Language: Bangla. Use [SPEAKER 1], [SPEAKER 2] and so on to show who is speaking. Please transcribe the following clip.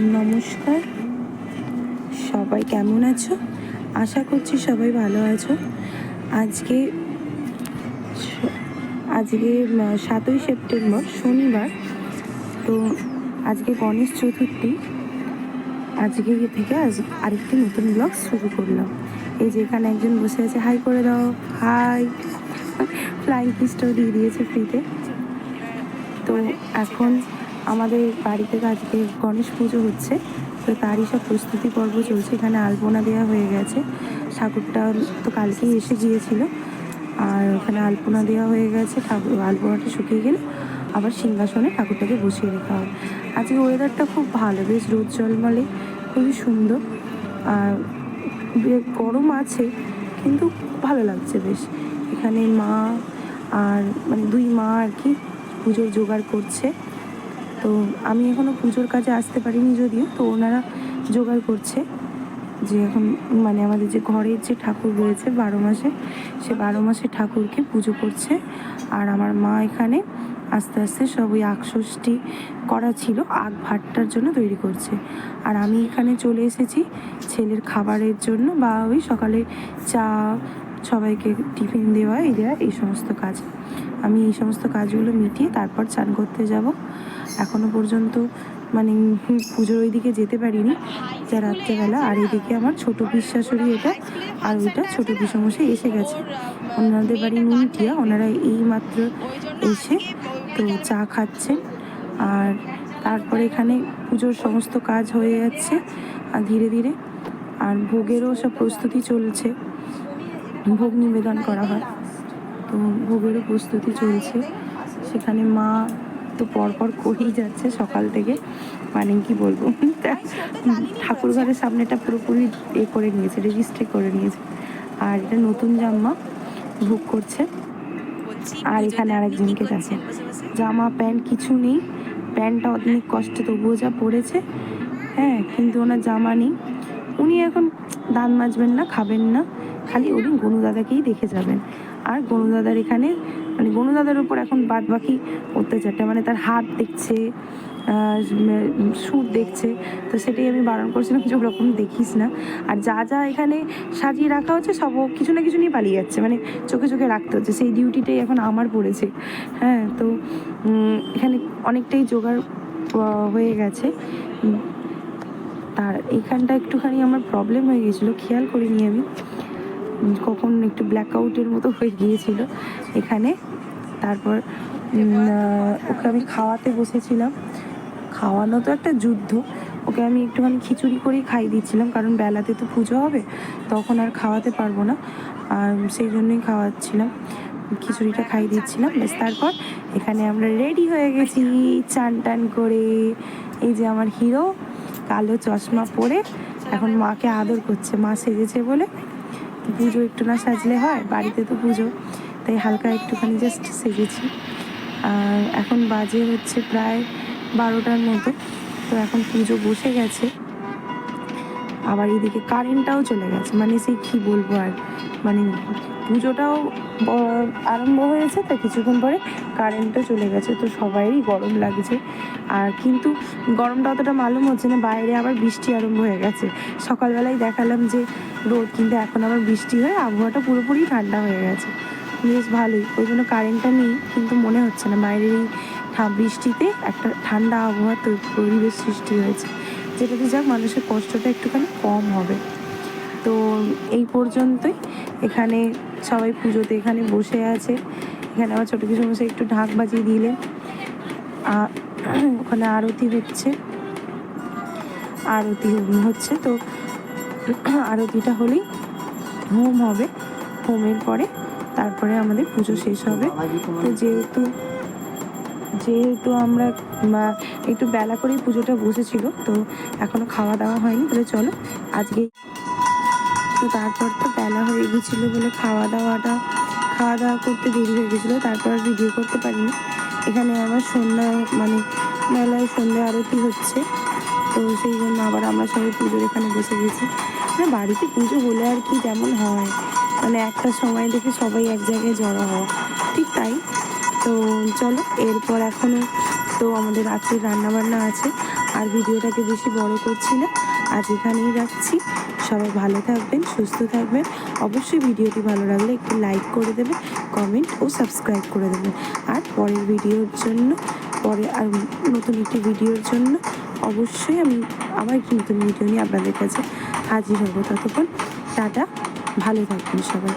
[SPEAKER 1] নমস্কার। সবাই কেমন আছো? আশা করছি সবাই ভালো আছো। আজকে আজকে সাতই সেপ্টেম্বর, শনিবার। তো আজকে গণেশ চতুর্থী। আজকে থেকে আজ আরেকটি নতুন ব্লগ শুরু করলাম। এই যে এখানে একজন বসে আছে। হাই করে দাও। হাই ফ্লাইং কিসটাও দিয়ে দিয়েছে ফ্রিতে তো এখন আমাদের বাড়িতে আজকে গণেশ পুজো হচ্ছে, তো তারই সব প্রস্তুতি পর্ব চলছে। এখানে আলপনা দেওয়া হয়ে গেছে। ঠাকুরটা তো কালকেই এসে গিয়েছিল। আর ওখানে আলপনা দেওয়া হয়ে গেছে, ঠাকুর আলপনাটা শুকিয়ে গেলে আবার সিংহাসনে ঠাকুরটাকে বসিয়ে রাখা হবে। আজকে ওয়েদারটা খুব ভালো, বেশ রোদ জলমলে খুবই সুন্দর। আর গরম আছে, কিন্তু ভালো লাগছে বেশ। এখানে মা আর মানে দুই মা আর কি পুজোর জোগাড় করছে। তো আমি এখনও পুজোর কাজে আসতে পারিনি যদিও, তো ওনারা জোগাড় করছে যে এখন মানে আমাদের যে ঘরের যে ঠাকুর রয়েছে বারো মাসে, সে বারো মাসে ঠাকুরকে পুজো করছে। আর আমার মা এখানে আস্তে আস্তে সব ওই আকষষ্ঠী করা ছিল আগ ভাতটার জন্য তৈরি করছে। আর আমি এখানে চলে এসেছি ছেলের খাবারের জন্য বা ওই সকালে চা, সবাইকে টিফিন দেওয়া, এই দেওয়া, এই সমস্ত কাজ। আমি এই সমস্ত কাজগুলো মিটিয়ে তারপর চান করতে যাব। এখনও পর্যন্ত মানে পুজোর ওইদিকে যেতে পারিনি, যা রাত্রেবেলা। আর এদিকে আমার ছোট বিশ্বাসরই এটা, আর ওইটা ছোট পিসমশাই এসে গেছে। ওনাদের বাড়ি নুনটিয়া, ওনারা এই মাত্র এসে তো চা খাচ্ছেন। আর তারপরে এখানে পুজোর সমস্ত কাজ হয়ে যাচ্ছে, আর ধীরে ধীরে। আর ভোগেরও সব প্রস্তুতি চলছে। ভোগ নিবেদন করা হয়। তো ভোগেরও প্রস্তুতি চলছে। সেখানে মা তো পরপর করেই যাচ্ছে সকাল থেকে। মানে কি বলব? ঠাকুর ঘরের সামনেটা পুরোপুরি এ করে নিয়েছে রেজিস্ট্রি করে নিয়েছে। আর এটা নতুন জামা ভোগ করছে। আর এখানে আরেকজনকে দেখো জামা প্যান্ট কিছু নেই। প্যান্টটা অনেক কষ্টে তবুও যা পড়েছে হ্যাঁ কিন্তু ওনার জামা নেই। উনি এখন দান মাজবেন না খাবেন না। খালি উনি গনু দাদাকেই দেখে যাবেন। আর গনু দাদার এখানে মানে গনু দাদার উপর এখন বাদ বাকি অত্যাচারটা মানে তার হাত দেখছে সুর দেখছে, তো সেটাই আমি বারণ করছিলাম যে ওরকম দেখিস না। আর যা যা এখানে সাজিয়ে রাখা হচ্ছে, সব কিছু না কিছু নিয়ে পালিয়ে যাচ্ছে মানে চোখে চোখে রাখতে হচ্ছে। সেই ডিউটিটাই এখন আমার পড়েছে। হ্যাঁ তো এখানে অনেকটাই জোগাড় হয়ে গেছে। তার এখানটা একটুখানি আমার প্রবলেম হয়ে গিয়েছিল খেয়াল করিনি আমি। কখন একটু ব্ল্যাক আউটের মতো হয়ে গিয়েছিল এখানে। তারপর ওকে আমি খাওয়াতে বসেছিলাম। খাওয়ানো তো একটা যুদ্ধ। ওকে আমি একটুখানি খিচুড়ি করেই খাইয়ে দিচ্ছিলাম, কারণ বেলাতে তো পুজো হবে, তখন আর খাওয়াতে পারব না। আর সেই জন্যই খাওয়াচ্ছিলাম। খিচুড়িটা খাইয়ে দিচ্ছিলাম। বেশ তারপর এখানে আমরা রেডি হয়ে গেছি চান টান করে। এই যে আমার হিরো, কালো চশমা পরে এখন মাকে আদর করছে, মা সেজেছে বলে। পুজো একটু না সাজলে হয়, বাড়িতে তো পুজো, তাই হালকা একটুখানি জাস্ট সেজেছি। আর এখন বাজে হচ্ছে প্রায় বারোটার মতো, তো এখন পুজো বসে গেছে। আবার এদিকে কারেন্টটাও চলে গেছে মানে সেই কী বলব আর? মানে পুজোটাও আরম্ভ হয়েছে, তো কিছুক্ষণ পরে কারেন্টও চলে গেছে, তো সবারই গরম লাগছে। আর কিন্তু গরমটা অতটা মালুম হচ্ছে না, বাইরে আবার বৃষ্টি আরম্ভ হয়ে গেছে। সকালবেলায় দেখালাম যে রোদ, কিন্তু এখন আবার বৃষ্টি হয়ে আবহাওয়াটা পুরোপুরি ঠান্ডা হয়ে গেছে। বেশ ভালোই, ওই জন্য কারেন্টটা নেই, কিন্তু মনে হচ্ছে না বাইরের এই বৃষ্টিতে একটা ঠান্ডা আবহাওয়া তৈ- পরিবেশ সৃষ্টি হয়েছে। যেটাতে যাক, মানুষের কষ্টটা একটুখানি কম হবে। তো এই পর্যন্তই। এখানে সবাই পুজোতে এখানে বসে আছে। এখানে আমার ছোটো কিছু মশাই একটু ঢাক বাজিয়ে দিলেন। ওখানে আরতি হচ্ছে। আরতি হচ্ছে। তো আরতিটা হলেই হোম হবে। হোমের পরে তারপরে আমাদের পুজো শেষ হবে। তো যেহেতু যেহেতু আমরা একটু বেলা করেই পুজোটা বসেছিল, তো এখনও খাওয়া দাওয়া হয়নি। তাহলে চলো, আজকে তো তারপর তো বেলা হয়ে গেছিল বলে খাওয়া দাওয়াটা, খাওয়া দাওয়া করতে দেরি হয়ে গেছিল, তারপর আর ভিডিও করতে পারিনি। এখানে আমার সন্ধ্যা মানে মেলায় সন্ধ্যা আরতি হচ্ছে, তো সেই জন্য আবার আমরা সবাই পুজোর এখানে বসে গেছি। মানে বাড়িতে পুজো হলে আর কি যেমন হয় মানে একটা সময় দেখে সবাই এক জায়গায় জড়ো হয় ঠিক তাই। তো চলো, এরপর এখনও তো আমাদের রাত্রে রান্নাবান্না আছে, আর ভিডিওটাকে বেশি বড় করছি না, আজ এখানেই রাখছি। সবাই ভালো থাকবেন, সুস্থ থাকবেন। অবশ্যই ভিডিওটি ভালো লাগলে একটু লাইক করে দেবেন কমেন্ট ও সাবস্ক্রাইব করে দেবেন। আর পরের ভিডিওর জন্য, পরে আর নতুন একটি ভিডিওর জন্য অবশ্যই আমি আবার একটি নতুন ভিডিও নিয়ে আপনাদের কাছে হাজির হব ততক্ষণ। টাটা, ভালো থাকবেন সবাই।